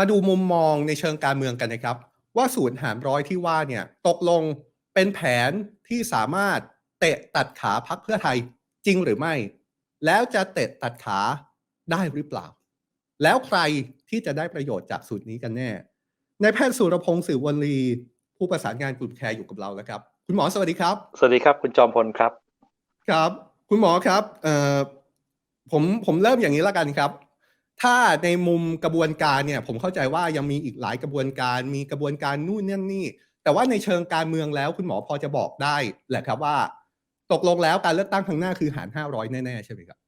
มาดูมุมมองในเชิงการเมืองกันนะครับ ว่าสูตรหารร้อยที่ว่าเนี่ยตกลงเป็นแผนที่สามารถเตะตัดขาพักเพื่อไทยจริงหรือไม่ แล้วจะเตะตัดขาได้หรือเปล่า แล้วใครที่จะได้ประโยชน์จากสูตรนี้กันแน่ในายแพทย์สุรพงศ์สือวันลีผู้ประสานงานกลุ่มแคร์อยู่กับเราแล้วครับ คุณหมอสวัสดีครับ สวัสดีครับ คุณจอมพลครับ ครับ คุณหมอครับเอ่อผมผมเริ่มอย่างนี้แล้วกันครับ ถ้าในมุมกระบวนการเนี่ยผมเข้าใจว่ายังมีอีกหลายกระบวนการ มีกระบวนการนู่นนั่นนี่ แต่ว่าในเชิงการเมืองแล้วคุณหมอพอจะบอกได้แหละครับว่า ตกลงแล้วการเลือกตั้งครั้งหน้าคือหารห้าร้อยแน่ๆใช่ไหมครับ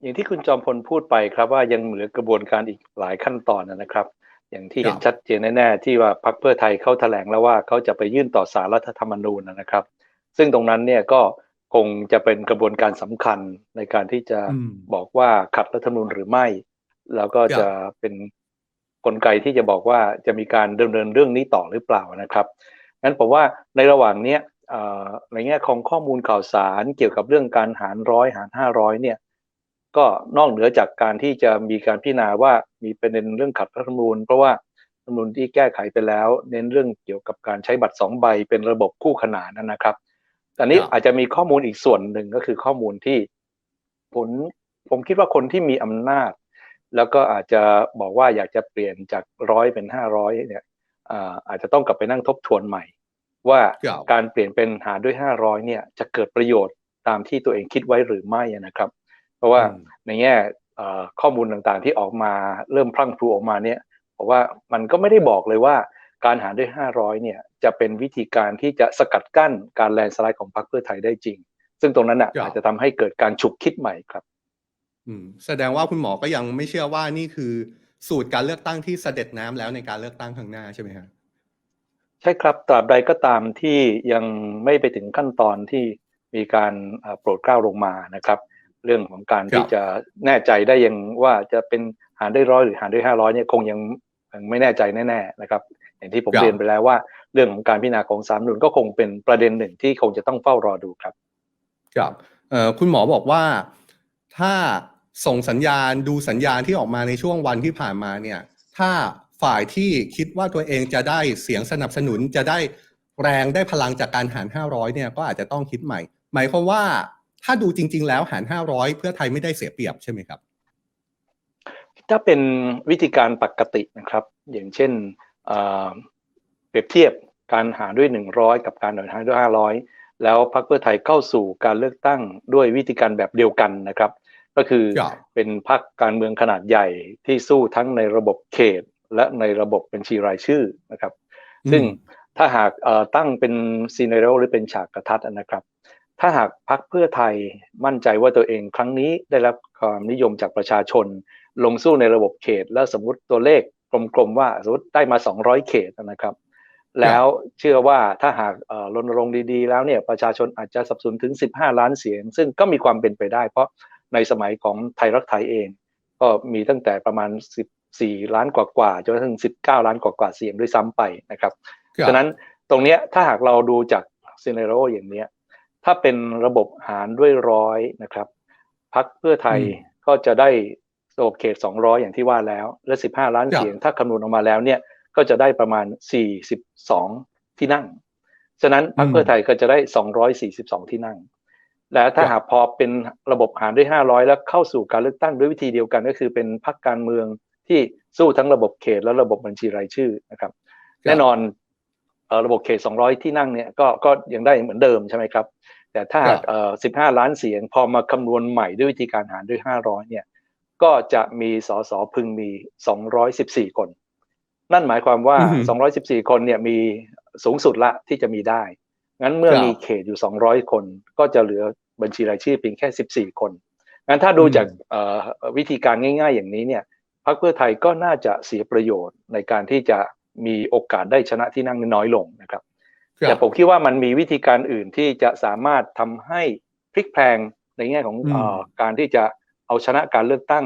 อย่างที่คุณจอมพลพูดไปครับว่ายังเหลือกระบวนการอีกหลายขั้นตอนนะครับ อย่างที่เห็นครับชัดเจนแน่ๆที่ว่าพรรคเพื่อไทยเขาแถลงแล้วว่าเขาจะไปยื่นต่อสารรัฐธรรมนูญนะครับ ซึ่งตรงนั้นเนี่ยก็ คงจะเป็นกระบวนการสำคัญในการที่จะอืมบอกว่าขัดรัฐธรรมนูญหรือไม่ แล้วก็ครับจะเป็นกลไกที่จะบอกว่าจะมีการดำเนินเรื่องนี้ต่อหรือเปล่านะครับงั้นผมว่าในระหว่างเนี้ยเอ่อในแง่ของข้อมูลข่าวสารเกี่ยวกับเรื่องการหารร้อยหารห้าร้อยเนี่ยก็นอกเหนือจากการที่จะมีการพิจารณาว่ามีประเด็นเรื่องขัดรัฐธรรมนูญ เพราะว่ารัฐธรรมนูญที่แก้ไขไปแล้ว เน้นเรื่องเกี่ยวกับการใช้บัตรสองใบเป็นระบบคู่ขนานนนะครับ แต่นี้ครับอาจจะมีข้อมูลอีกส่วนหนึ่งก็คือข้อมูลที่ผลผมคิดว่าคนที่มีอำนาจ แล้วก็อาจจะบอกว่าอยากจะเปลี่ยนจากร้อยเป็นห้าร้อยเนี่ยอ่าอาจจะต้องกลับไปนั่งทบทวนใหม่ ว่าครับการเปลี่ยนเป็นหารด้วยห้าร้อยเนี่ยจะเกิดประโยชน์ตามที่ตัวเองคิดไว้หรือไม่นะครับ เพราะว่าอืมในแง่เอ่อข้อมูลต่างๆที่ออกมาเริ่มพลั่งพลูออกมาเนี่ยบอกว่ามันก็ไม่ได้บอกเลยว่าการหารด้วย500เนี่ย จะเป็นวิธีการที่จะสกัดกั้นการแลนด์สไลด์ของพรรคเพื่อไทยได้จริง ซึ่งตรงนั้นน่ะครับอาจจะทำให้เกิดการฉุกคิดใหม่ครับอืมแสดงว่าคุณหมอก็ยังไม่เชื่อว่านี่คือสูตรการเลือกตั้งที่เสด็จน้ำแล้วในการเลือกตั้งข้างหน้าใช่ไหมครับใช่ครับตราบใดก็ตามที่ยังไม่ไปถึงขั้นตอนที่มีการเอ่อโปรดเกล้าลงมานะครับ เรื่องของการครับที่จะแน่ใจได้ยังว่าจะเป็นหารด้วยร้อยหรือหารด้วยห้าร้อยเนี่ยคงยังยังไม่แน่ใจแน่ ๆ นะครับ อย่างที่ผมครับเรียนไปแล้วว่า เรื่องของการพิจารณาของสามนุนก็คงเป็นประเด็นหนึ่งที่คงจะต้องเฝ้ารอดูครับครับเอ่อคุณหมอบอกว่าถ้าส่งสัญญาณดูสัญญาณที่ออกมาในช่วงวันที่ผ่านมาเนี่ย ถ้าฝ่ายที่คิดว่าตัวเองจะได้เสียงสนับสนุนจะได้แรงได้พลังจากการหาร 500 เนี่ยก็อาจจะต้องคิดใหม่ หมายความว่าถ้าดูจริง ๆ แล้วหาร 500 เพื่อไทยไม่ได้เสียเปรียบใช่ไหมครับ ถ้าเป็นวิธีการปกตินะครับ อย่างเช่น เอ่อเปรียบเทียบการหารด้วย 100 กับการหารด้วย 500 แล้วพรรคเพื่อไทยเข้าสู่การเลือกตั้งด้วยวิธีการแบบเดียวกันนะครับ ก็คือครับเป็นพรรคการเมืองขนาดใหญ่ที่สู้ทั้งในระบบเขต และในระบบบัญชีรายชื่อนะครับ ซึ่งถ้าหากเอ่อตั้งเป็นซีเนโรหรือเป็นฉากกระทัดนะครับ ถ้าหากพรรคเพื่อไทยมั่นใจว่าตัวเองครั้งนี้ได้รับความนิยมจากประชาชน ลงสู้ในระบบเขต แล้วสมมุติตัวเลขกลมๆว่าสมมติได้มา 200 เขตนะครับ แล้วเชื่อว่าถ้าหากเอ่อรณรงค์ดีๆ แล้วเนี่ยประชาชนอาจจะสับสนถึง 15 ล้านเสียง ซึ่งก็มีความเป็นไปได้ เพราะในสมัยของไทยรักไทยเอง ก็มีตั้งแต่ประมาณ 14 ล้านกว่าๆจนกระทั่ง19 ล้านกว่าๆเสียงด้วยซ้ำไปนะครับครับฉะนั้นตรงเนี้ยถ้าหากเราดูจากซีเนโรอย่างเนี้ยถ้าเป็นระบบหารด้วยร้อยนะครับพักเพื่อไทยอืมก็จะได้ระบบเขต 200 อย่างที่ว่าแล้ว และ 15 ล้านครับเสียง ถ้าคำนวณออกมาแล้วเนี่ย ก็จะได้ประมาณ 42 ที่นั่ง ฉะนั้นพรรคเพื่อไทยก็จะได้ 242 ที่นั่ง และถ้าหากพอเป็นระบบหารด้วย 500 แล้วเข้าสู่การเลือกตั้งด้วยวิธีเดียวกันก็คือเป็นพรรคการเมืองที่สู้ทั้งระบบเขตและระบบบัญชีรายชื่อนะครับ แน่นอนเอ่อระบบเขต 200 ที่นั่งเนี่ยก็ก็ยังได้เหมือนเดิมใช่ไหมครับ แต่ถ้าหากครับเอ่อ15 ล้านเสียงพอมาคำนวณใหม่ด้วยวิธีการหารด้วย 500 เนี่ย ก็จะมีสสพึงมี 214 คน นั่นหมายความว่าอือฮึ214 คนเนี่ยมีสูงสุดละที่จะมีได้ งั้นเมื่อครับมีเขตอยู่ 200 คน ก็จะเหลือบัญชีรายชื่อเพียงแค่ 14 คน งั้นถ้าดูอืมจากเอ่อวิธีการง่าย ๆ อย่างนี้เนี่ยพรรคเพื่อไทยก็น่าจะเสียประโยชน์ในการที่จะมีโอกาสได้ชนะที่นั่งน้อยลงนะครับครับแต่ผมคิดว่ามันมีวิธีการอื่นที่จะสามารถทำให้พลิกแพลงในแง่ของอืมเออการที่จะเอาชนะการเลือกตั้ง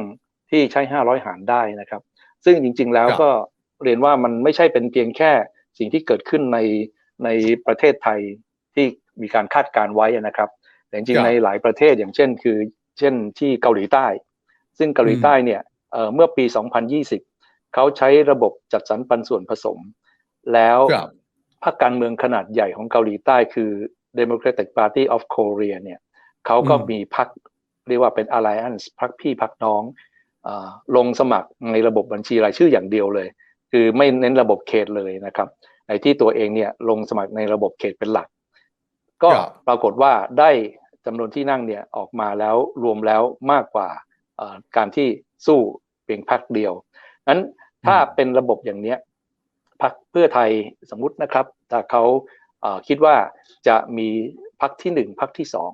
ที่ใช้ 500 หารได้นะครับ ซึ่งจริง ๆ แล้วครับก็ เรียนว่ามันไม่ใช่เป็นเพียงแค่สิ่งที่เกิดขึ้นในในประเทศไทยที่มีการคาดการณ์ไว้นะครับ แต่จริงครับๆในหลายประเทศอย่างเช่น คือ เช่นที่เกาหลีใต้ ซึ่งเกาหลีใต้เนี่ยเอ่อเมื่อปี 2020 เขาใช้ระบบจัดสรรปันส่วนผสม แล้วครับพรรคการเมืองขนาดใหญ่ของเกาหลีใต้คือ Democratic Party of Korea เนี่ยเขาก็อืมมีพรรคเรียกว่าเป็น alliance พรรคพี่พรรคน้องอาลงสมัครในระบบบัญชีรายชื่ออย่างเดียวเลย คือไม่เน้นระบบเขตเลยนะครับในที่ตัวเองเนี่ยลงสมัครในระบบเขตเป็นหลัก ก็ครับปรากฏว่าได้จำนวนที่นั่งเนี่ยออกมาแล้วรวมแล้วมากกว่าเอ่อการที่สู้เพียงพรรคเดียวนั้นถ้าเป็นระบบอย่างเนี้ยพรรคเพื่อไทยสมมุตินะครับถ้าเขาเอ่อคิดว่าจะมีพรรคที่หนึ่งพรรคที่สอง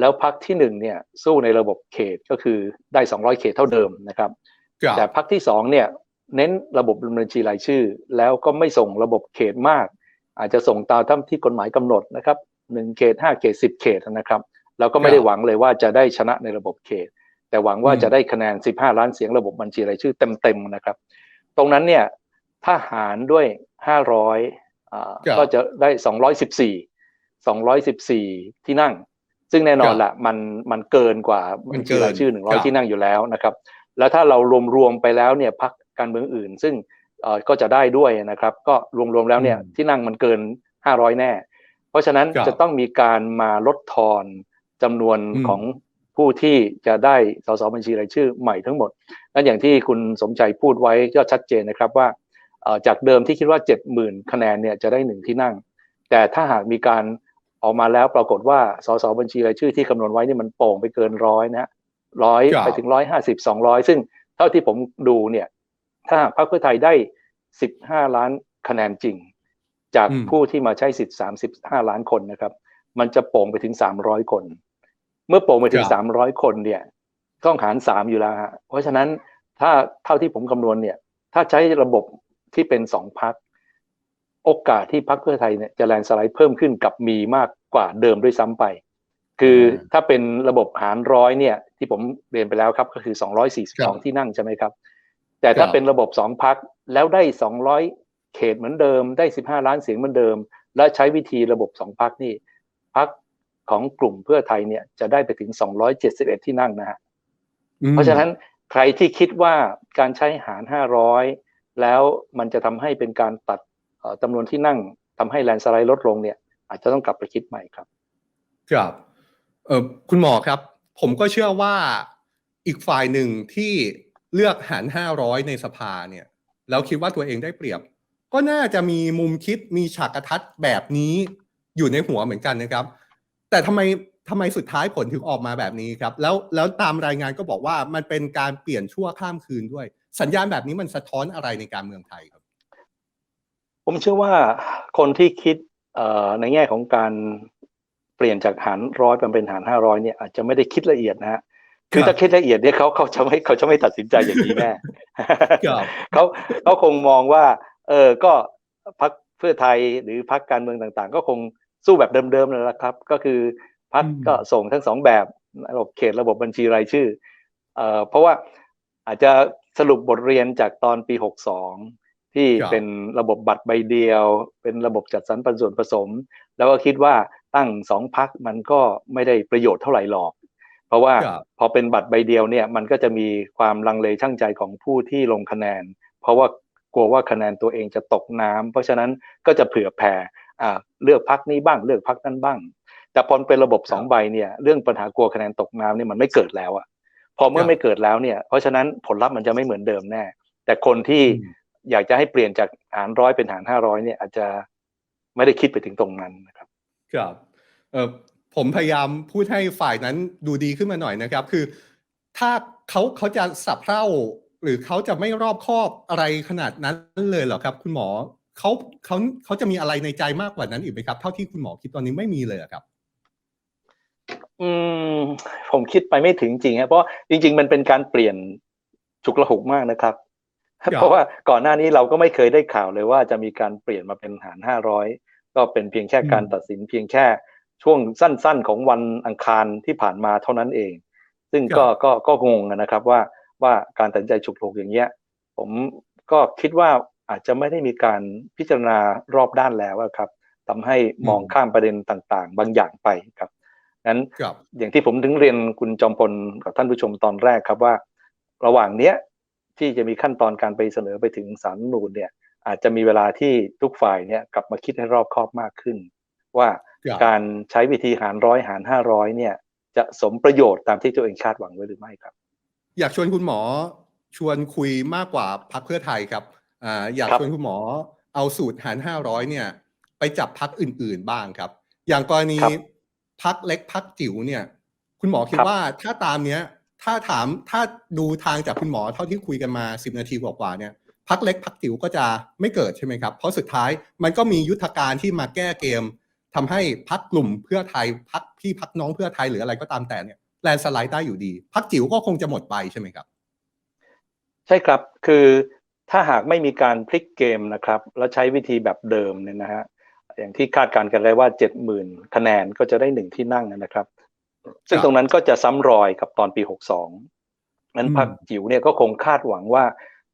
แล้วพรรคที่หนึ่งเนี่ยสู้ในระบบเขตก็คือได้ 200 เขตเท่าเดิมนะครับครับแต่พรรคที่สองเนี่ย เน้นระบบบัญชีรายชื่อ แล้วก็ไม่ส่งระบบเขตมาก อาจจะส่งตามท่าที่กฎหมายกำหนดนะครับหนึ่งเขตห้าเขตสิบเขตนะครับแล้วก็ไม่ได้หวังเลยว่าจะได้ชนะในระบบเขต แต่หวังว่าอืมจะได้คะแนน 15 ล้านเสียงระบบบัญชีรายชื่อเต็มๆนะครับ ตรงนั้นเนี่ยถ้าหารด้วย 500อ่าครับก็จะได้ 214 214 ที่นั่ง ซึ่งแน่นอนครับละมันมันเกินกว่ามับันญเกิชีนรายชื่อครับ100 ที่นั่งอยู่แล้วนะครับ แล้วถ้าเรารวมๆไปแล้วเนี่ยพรรค การเมืองอื่น ซึ่งเอ่อก็จะได้ด้วยนะครับ ก็รวมๆแล้วเนี่ยอืมที่นั่งมันเกิน 500 แน่ เพราะฉะนั้นครับจะต้องมีการมาลดทอนจำนวนอืมของผู้ที่จะได้สสบัญชีรายชื่อใหม่ทั้งหมด นั่นอย่างที่คุณสมชัยพูดไว้ก็ชัดเจนนะครับว่าเอ่อจากเดิมที่คิดว่า 70,000 คะแนนเนี่ยจะได้หนึ่งที่นั่ง แต่ถ้าหากมีการออกมาแล้วปรากฏว่าสสบัญชีรายชื่อที่คำนวณไว้นี่มันโป่งไปเกินร้อยนะร้อยครับไปถึงร้อยห้าสิบสองร้อยซึ่งเท่าที่ผมดูเนี่ย ถ้าหากพรรคเพื่อไทยได้สิบห้าล้านคะแนนจริง จากอืมผู้ที่มาใช้สิทธิ์สามสิบห้าล้านคนนะครับ มันจะโป่งไปถึงสามร้อยคน เมื่อโป่งไปถึงสามร้อยคนเนี่ยต้องหารสามอยู่แล้วฮะเพราะฉะนั้นถ้าเท่าที่ผมคำนวณเนี่ย ถ้าใช้ระบบที่เป็นสองพักโอกาสที่พรรคเพื่อไทยเนี่ยจะแลนด์สไลด์เพิ่มขึ้นกับมีมากกว่าเดิมด้วยซ้ำไป คือถ้าเป็นระบบหารร้อยเนี่ย ที่ผมเรียนไปแล้วครับก็คือ 242 ที่นั่งใช่ไหมครับ แต่ถ้าเป็นระบบสองพักแล้วได้200เขตเหมือนเดิม ได้15ล้านเสียงเหมือนเดิม และใช้วิธีระบบสองพักนี่พักของกลุ่มเพื่อไทยเนี่ยจะได้ไปถึง271ที่นั่งนะฮะอืมเพราะฉะนั้นใครที่คิดว่าการใช้หาร500แล้วมันจะทำให้เป็นการตัดเอ่อจำนวนที่นั่งทำให้แลนด์สไลด์ลดลงเนี่ย อาจจะต้องกลับไปคิดใหม่ครับ ครับเออคุณหมอครับ ผมก็เชื่อว่าอีกฝ่ายหนึ่งที่ เลือกหารห้าร้อยในสภาเนี่ยแล้วคิดว่าตัวเองได้เปรียบ ก็น่าจะมีมุมคิดมีฉากกระทัดแบบนี้อยู่ในหัวเหมือนกันนะครับ แต่ทำไมทำไมสุดท้ายผลถึงออกมาแบบนี้ครับ แล้วแล้วตามรายงานก็บอกว่ามันเป็นการเปลี่ยนชั่วข้ามคืนด้วย สัญญาณแบบนี้มันสะท้อนอะไรในการเมืองไทยครับ ผมเชื่อว่าคนที่คิดในแง่ของการเปลี่ยนจากหารร้อยเป็นหารห้าร้อยเนี่ยอาจจะไม่ได้คิดละเอียดนะฮะ คือครับถ้าคิดละเอียดเนี่ยเขาเขาจะไม่เขาจะไม่ตัดสินใจอย่างนี้แน่ครับเขาเขาคงมองว่า เออก็พักเพื่อไทยหรือพักการเมืองต่างๆ ก็คงสู้แบบเดิมๆเลยละครับ ก็คือพักอืมก็ส่งทั้งสองแบบระบบเขตระบบบัญชีรายชื่อเอ่อเพราะว่าอาจจะสรุปบทเรียนจากตอนปี 62 ที่ครับเป็นระบบบัตรใบเดียว เป็นระบบจัดสรรปันส่วนผสม แล้วก็คิดว่าตั้งสองพักมันก็ไม่ได้ประโยชน์เท่าไหร่หรอก เพราะว่าครับพอเป็นบัตรใบเดียวเนี่ยมันก็จะมีความลังเลช่างใจของผู้ที่ลงคะแนน เพราะว่ากลัวว่าคะแนนตัวเองจะตกน้ำเพราะฉะนั้นก็จะเผื่อแผ่อ่าเลือกพักนี้บ้างเลือกพักนั้นบ้าง แต่พอเป็นระบบสองใบเนี่ยเรื่องปัญหากลัวคะแนนตกน้ำเนี่ยมันไม่เกิดแล้วอะพอเมื่คอรับไม่เกิดแล้วเนี่ยเพราะฉะนั้นผลลัพธ์มันจะไม่เหมือนเดิมแน่ แต่คนที่อืมอยากจะให้เปลี่ยนจากหารร้อยเป็นหารห้าร้อยเนี่ยอาจจะไม่ได้คิดไปถึงตรงนั้นนะครับ ครับเออ ผมพยายามพูดให้ฝ่ายนั้นดูดีขึ้นมาหน่อยนะครับ คือถ้าเขาเขาจะสับเพร่า หรือเขาจะไม่รอบคอบอะไรขนาดนั้นเลยเหรอครับ คุณหมอเขาเขาเขาจะมีอะไรในใจมากกว่านั้นอีกไหมครับ เท่าที่คุณหมอคิดตอนนี้ไม่มีเลยอะครับ อืม ผมคิดไปไม่ถึงจริงครับเพราะจริง ๆ มันเป็นการเปลี่ยนฉุกละหุกมากนะครับครับเพราะว่าก่อนหน้านี้เราก็ไม่เคยได้ข่าวเลยว่าจะมีการเปลี่ยนมาเป็นหารห้าร้อยก็เป็นเพียงแค่การตัดสินเพียงแค่ ช่วงสั้นๆของวันอังคารที่ผ่านมาเท่านั้นเอง ซึ่งก็ก็ก็งงนะครับว่าว่าการตัดสินใจฉุกละหุกอย่างเงี้ย ผมก็คิดว่าอาจจะไม่ได้มีการพิจารณารอบด้านแล้วอะครับทำให้มองข้ามประเด็นต่างๆ บางอย่างไปครับนั้นครับอย่างที่ผมถึงเรียนคุณจอมพลกับท่านผู้ชมตอนแรกครับว่า ระหว่างเนี้ยที่จะมีขั้นตอนการไปเสนอไปถึงสารรัฐธรรมนูญเนี่ย อาจจะมีเวลาที่ทุกฝ่ายเนี่ยกลับมาคิดให้รอบคอบมากขึ้น ว่าครับ การใช้วิธีหารร้อยหารห้าร้อยเนี่ย จะสมประโยชน์ตามที่ตัวเองคาดหวังไว้หรือไม่ครับ อยากชวนคุณหมอชวนคุยมากกว่าพักเพื่อไทยครับอ่าอยากครับชวนคุณหมอเอาสูตรหารห้าร้อยเนี่ย ไปจับพักอื่น ๆบ้างครับ อย่างกรณีครับพักเล็กพักจิ๋วเนี่ย คุณหมอคิดครับว่าถ้าตามเนี้ย ถ้าถามถ้าดูทางจากคุณหมอเท่าที่คุยกันมาสิบนาทีกว่าๆเนี่ยพักเล็กพักจิ๋วก็จะไม่เกิดใช่ไหมครับ เพราะสุดท้ายมันก็มียุทธการที่มาแก้เกม ทำให้พักกลุ่มเพื่อไทยพักพี่พักน้องเพื่อไทยหรืออะไรก็ตามแต่เนี่ยแลนสไลด์ได้อยู่ดีพักจิ๋วก็คงจะหมดไปใช่ไหมครับ ใช่ครับคือถ้าหากไม่มีการพลิกเกมนะครับ แล้วใช้วิธีแบบเดิมเนี่ยนะฮะอย่างที่คาดการณ์กันเลยว่า 70,000 คะแนนก็จะได้หนึ่งที่นั่งนะครับ ซึ่งตรงนั้นก็จะซ้ำรอยกับตอนปี 62นั้นพรรคจิ๋วเนี่ยก็คงคาดหวังว่า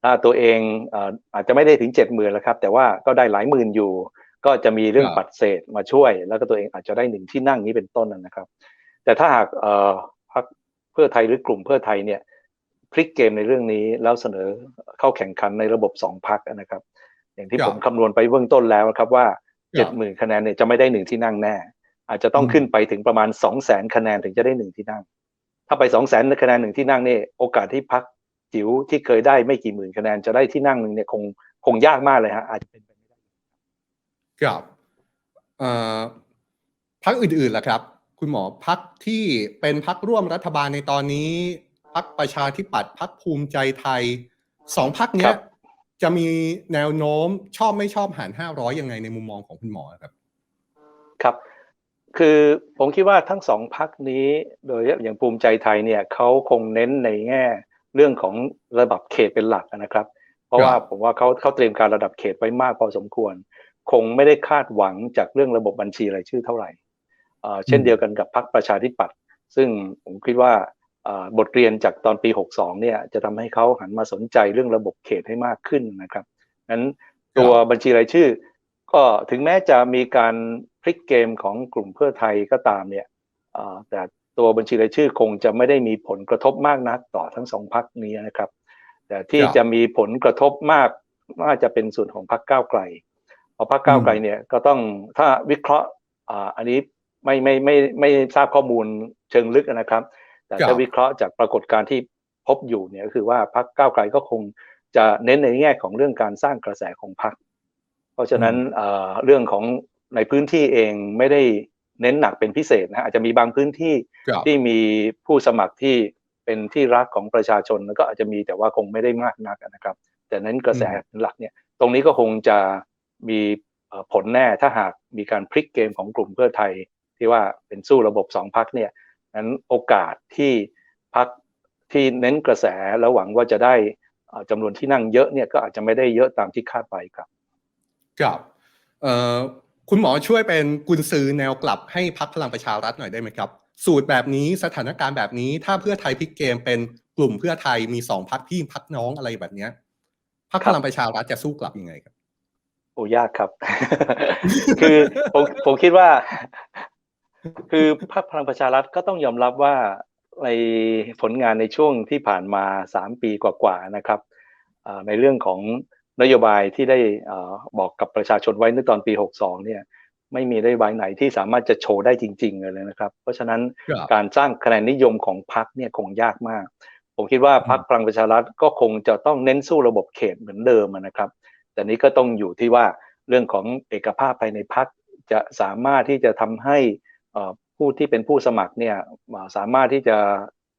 ถ้าตัวเองเอ่ออาจจะไม่ได้ถึง 70,000แล้วครับ แต่ว่าก็ได้หลายหมื่นอยู่ ก็จะมีเรื่องปัดเศษมาช่วย แล้วก็ตัวเองอาจจะได้หนึ่งที่นั่งนี้เป็นต้นนะครับ แต่ถ้าหากเอ่อพรรคเพื่อไทยหรือกลุ่มเพื่อไทยเนี่ยพลิกเกมในเรื่องนี้แล้วเสนอเข้าแข่งขันในระบบสองพักนะครับ อย่างที่ครับผมคำนวณไปเบื้องต้นแล้วนะครับว่าครัเจ็ดบหมื่นคะแนนเนี่ยจะไม่ได้หนึ่งที่นั่งแน่ อาจจะต้องอืมขึ้นไปถึงประมาณสองแสนคะแนนถึงจะได้หนึ่งที่นั่ง ถ้าไปสองแสนคะแนนหนึ่งที่นั่งนี่โอกาสที่พักจิ๋วที่เคยได้ไม่กี่หมื่นคะแนนจะได้ที่นั่งหนึ่งเนี่ยคงคงยากมากเลยฮะอาจจะเป็น ไปไม่ได้ครับเอ่อพักอื่นๆล่ะครับ คุณหมอพักที่เป็นพักร่วมรัฐบาลในตอนนี้ พักประชาธิปัตย์พักภูมิใจไทยสองพักเนี้ครัยบจะมีแนวโน้มชอบไม่ชอบหารห้าร้อยยังไงในมุมมองของคุณหมอครับ ครับ คือผมคิดว่าทั้งสองพักนี้โดยอย่างภูมิใจไทยเนี่ยเขาคงเน้นในแง่เรื่องของระดับเขตเป็นหลักนะครับ เพราะว่าครับผมว่าเขาเขาเตรียมการระดับเขตไว้มากพอสมควร คงไม่ได้คาดหวังจากเรื่องระบบบัญชีรายชื่อเท่าไหร่เอ่อเช่นอืมเดียวกันกับพรรคประชาธิปัตย์ซึ่งผมคิดว่าเอ่อบทเรียนจากตอนปี 62 เนี่ยจะทำให้เขาหันมาสนใจเรื่องระบบเขตให้มากขึ้นนะครับนั้นตัวบัญชีรายชื่อ ก็ถึงแม้จะมีการพลิกเกมของกลุ่มเพื่อไทยก็ตามเนี่ยเอ่อแต่ตัวบัญชีรายชื่อคงจะไม่ได้มีผลกระทบมากนักต่อทั้งสองพักนี้นะครับ แต่ที่ครับจะมีผลกระทบมากน่าจะเป็นส่วนของพรรคก้าวไกลเพราะพรรคก้าวไกลเนี่ยก็ต้องถ้าวิเคราะห์อ่าอันนี้ไม่ไม่ไม่ไม่ไม่ทราบข้อมูลเชิงลึกนะครับ แต่ครัถ้าบวิเคราะห์จากปรากฏการณ์ที่พบอยู่เนี่ยก็คือว่าพรรคก้าวไกลก็คงจะเน้นในแง่ของเรื่องการสร้างกระแสของพรรคเพราะฉะนั้นเอ่อเรื่องของในพื้นที่เองไม่ได้เน้นหนักเป็นพิเศษนะอาจจะมีบางพื้นที่ครับที่มีผู้สมัครที่เป็นที่รักของประชาชนแล้วก็อาจจะมีแต่ว่าคงไม่ได้มากนักนะครับ แต่เน้นกระแสเป็นหลักเนี่ย ตรงนี้ก็คงจะ มีผลแน่ถ้าหากมีการพลิกเกมของกลุ่มเพื่อไทยที่ว่าเป็นสู้ระบบสองพักเนี่ยนั้นโอกาสที่พักที่เน้นกระแสแล้วหวังว่าจะได้จำนวนที่นั่งเยอะเนี่ยก็อาจจะไม่ได้เยอะตามที่คาดไว้ครับครับคุณหมอช่วยเป็นกุญซือแนวกลับให้พักพลังประชารัฐหน่อยได้ไหมครับ สูตรแบบนี้สถานการณ์แบบนี้ ถ้าเพื่อไทยพลิกเกมเป็นกลุ่มเพื่อไทยมีสองพักพี่พักน้องอะไรแบบนี้พักพลังประชารัฐจะสู้กลับยังไงครับ โอ้ยากครับ คือผมผมคิดว่า คือพรรคพลังประชารัฐก็ต้องยอมรับว่าในผลงานในช่วงที่ผ่านมาสามปีกว่าๆนะครับเอ่อในเรื่องของนโยบายที่ได้เอ่อบอกกับประชาชนไว้ในตอนปี 62 เนี่ย ไม่มีนโยบายไหนที่สามารถจะโชว์ได้จริง ๆ เลยนะครับ เพราะฉะนั้นครับการสร้างคะแนนนิยมของพรรคเนี่ยคงยากมาก ผมคิดว่าพรรคพลังประชารัฐก็คงจะต้องเน้นสู้ระบบเขตเหมือนเดิมอะนะครับ แต่นี้ก็ต้องอยู่ที่ว่าเรื่องของเอกภาพภายในพรรคจะสามารถที่จะทำให้ผู้ที่เป็นผู้สมัครเนี่ยสามารถที่จะ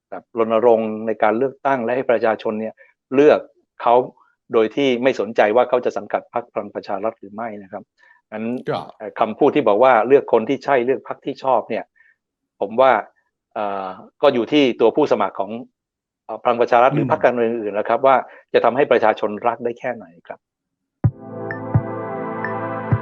แบบรณรงค์ในการเลือกตั้งและให้ประชาชนเนี่ยเลือกเขาโดยที่ไม่สนใจว่าเขาจะสังกัดพรรคพลังประชารัฐหรือไม่นะครับนั้นครับเอ่อคำพูดที่บอกว่าเลือกคนที่ใช่เลือกพรรคที่ชอบเนี่ย ผมว่าก็อยู่ที่ตัวผู้สมัครของพลังประชารัฐหรือพรรคการเมืองอื่นๆนะครับ ว่าจะทำให้ประชาชนรักได้แค่ไหนครับ